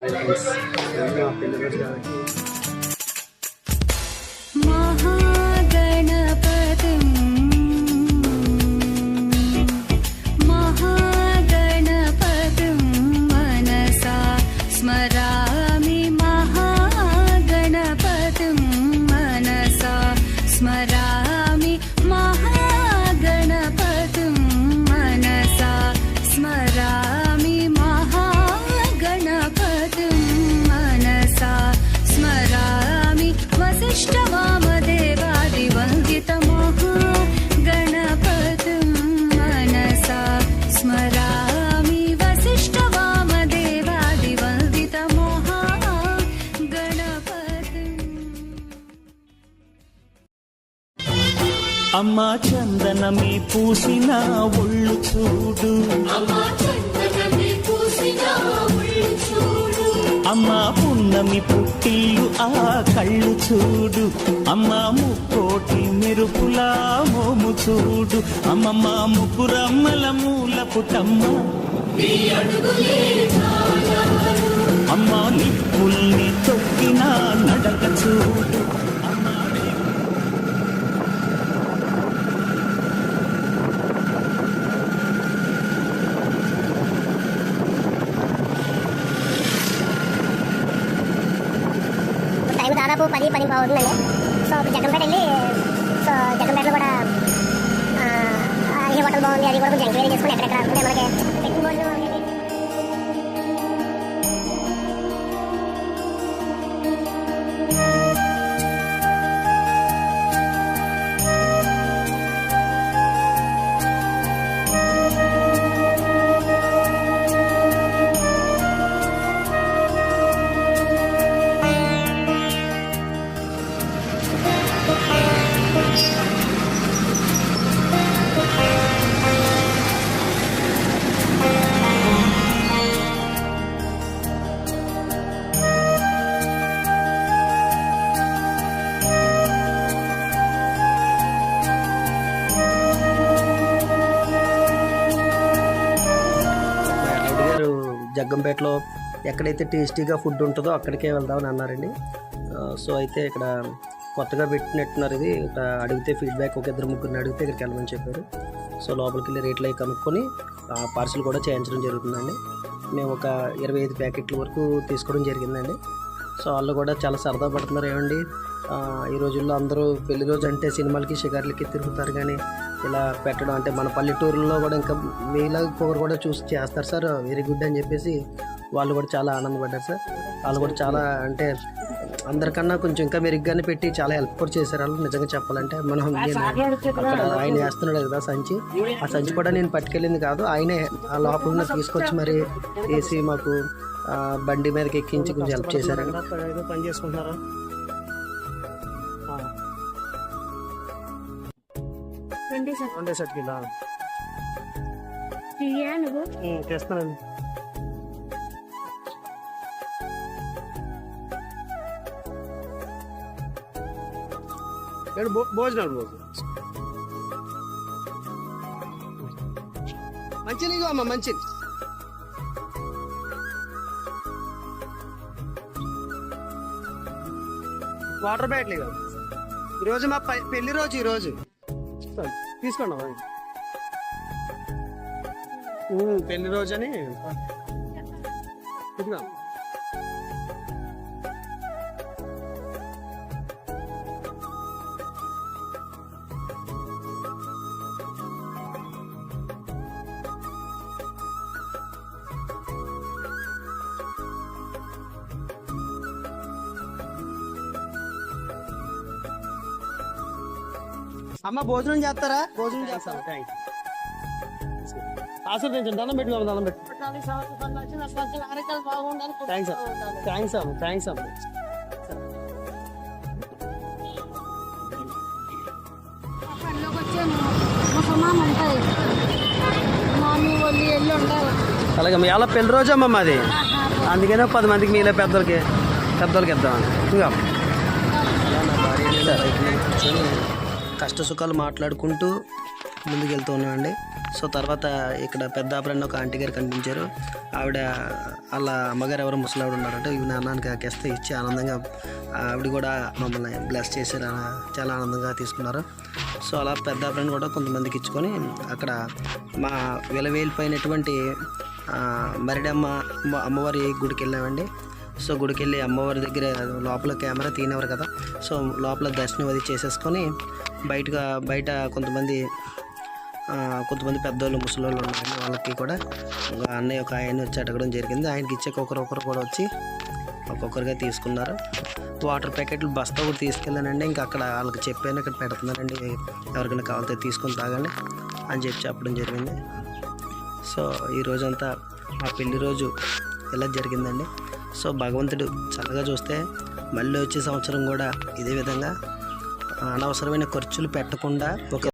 哎，没事，没事，别那么说。అమ్మా చందనమే పూసిన ఒళ్ళు చూడు. పున్నమి పుట్టిల్లు ఆ కళ్ళు చూడు. అమ్మా ముక్కోటి మెరుపులా మోము చూడు. అమ్మమ్మ ముగ్గురమ్మల మూల పుటమ్మ అమ్మా నిప్పుల్ని తొక్కిన దాదాపు పది పది అవుతుందండి. సో జగన్పేట వెళ్ళి సో జగన్పేటలో కూడా ఈ హోటల్ బాగుంది అది కూడా కొంచెం ఎంక్వైరీ చేసుకుని ఎక్కడెక్కడ అంటే మనకి పెట్టిన భోజనం జగ్గంపేటలో ఎక్కడైతే టేస్టీగా ఫుడ్ ఉంటుందో అక్కడికే వెళ్దామని అన్నారండి. సో అయితే ఇక్కడ కొత్తగా పెట్టినట్టున్నారు ఇది. ఇక్కడ అడిగితే ఫీడ్బ్యాక్ ఒక ఇద్దరు ముగ్గురిని అడిగితే ఇక్కడికి వెళ్ళమని చెప్పారు. సో లోపలికి వెళ్ళి రేట్లు అవి కనుక్కొని పార్సిల్ కూడా చేయించడం జరుగుతుందండి. మేము ఒక ఇరవై ఐదు ప్యాకెట్ల వరకు తీసుకోవడం జరిగిందండి. సో వాళ్ళు కూడా చాలా సరదా పడుతున్నారు. ఏమండి? ఈ రోజుల్లో అందరూ పెళ్ళి రోజు అంటే సినిమాలకి షికార్లకి తిరుగుతారు కానీ ఇలా పెట్టడం అంటే మన పల్లెటూరులో కూడా ఇంకా మీలా పొగరు కూడా చూసి చేస్తారు సార్ వెరీ గుడ్ అని చెప్పేసి వాళ్ళు కూడా చాలా ఆనందపడ్డారు సార్. వాళ్ళు కూడా చాలా అంటే అందరికన్నా కొంచెం ఇంకా మెరుగ్గానే పెట్టి చాలా హెల్ప్ కూడా చేశారు. వాళ్ళు నిజంగా చెప్పాలంటే మనం అక్కడ ఆయన వేస్తున్నాడు కదా సంచి. ఆ సంచి కూడా నేను పట్టుకెళ్ళింది కాదు ఆయనే ఆ లోపల ఉన్న తీసుకొచ్చి మరి వేసి మాకు బండి మీదకి ఎక్కించి కొంచెం హెల్ప్ చేశారు పని చేసుకుంటున్నారా? రెండే సెట్ కింద టీయా నువ్వు? చేస్తానండి భోజనాలు భోజనం మంచిది అమ్మ మంచిది. వాటర్ బ్యాటిల్ ఇక ఈరోజు మా పెళ్ళి రోజు ఈరోజు తీసుకోండి అమ్మా. ఉమ్, పెళ్ళి రోజు అని ఇదిగో. అమ్మ భోజనం చేస్తారా? భోజనం చేస్తారా? దండం పెట్టి దండం పెట్టి థ్యాంక్స్ థ్యాంక్స్ అమ్మ థ్యాంక్స్ అమ్మ పనిలోకి వచ్చాను మా సమానం ఉంటుంది మామీ వాళ్ళు వెళ్ళి ఉండాలి అలాగే మీ అలా పెళ్ళి రోజు అమ్మ మాది? అందుకనే పది మందికి మీలే పెద్దలకి పెద్దలకి ఇద్దామని. ఇంకా. కష్ట సుఖాలు మాట్లాడుకుంటూ ముందుకెళ్తూ ఉన్నామండి. సో తర్వాత ఇక్కడ పెద్ద ఆపరన్న ఒక ఆంటీ గారు కనిపించారు. ఆవిడ వాళ్ళ అమ్మగారు ఎవరో ముసలావిడ ఉన్నారంటే ఈ నాన్నకి కేస్తే ఇచ్చి ఆనందంగా ఆవిడ కూడా మమ్మల్ని బ్లెస్ చేశారు. చాలా ఆనందంగా తీసుకున్నారు. సో అలా పెద్ద ఆపరణ కూడా కొంతమందికి ఇచ్చుకొని అక్కడ మా విలవేలిపోయినటువంటి మరిడమ్మ అమ్మవారి గుడికి వెళ్ళామండి. సో గుడికి వెళ్ళి అమ్మవారి దగ్గర లోపల కెమెరా తీనేవారు కదా. సో లోపల దర్శనం అది చేసేసుకొని బయటగా బయట కొంతమంది కొంతమంది పెద్దోళ్ళు ముసలోళ్ళు ఉన్నారండి. వాళ్ళకి కూడా ఒక అన్నయ్య ఒక ఆయన వచ్చి అడగడం జరిగింది. ఆయనకి ఇచ్చే ఒకరొకరు కూడా వచ్చి ఒక్కొక్కరుగా తీసుకున్నారు. వాటర్ ప్యాకెట్లు బస్తా కూడా తీసుకెళ్ళానండి. ఇంకా అక్కడ వాళ్ళకి చెప్పాను ఇక్కడ పెడుతున్నానండి ఎవరికైనా కావాలితే తీసుకొని తాగండి అని చెప్పి చెప్పడం జరిగింది. సో ఈ రోజంతా మా పెళ్ళి రోజు ఇలా జరిగిందండి. సో భగవంతుడు చల్లగా చూస్తే మళ్ళీ వచ్చే సంవత్సరం కూడా ఇదే విధంగా అనవసరమైన ఖర్చులు పెట్టకుండా ఒక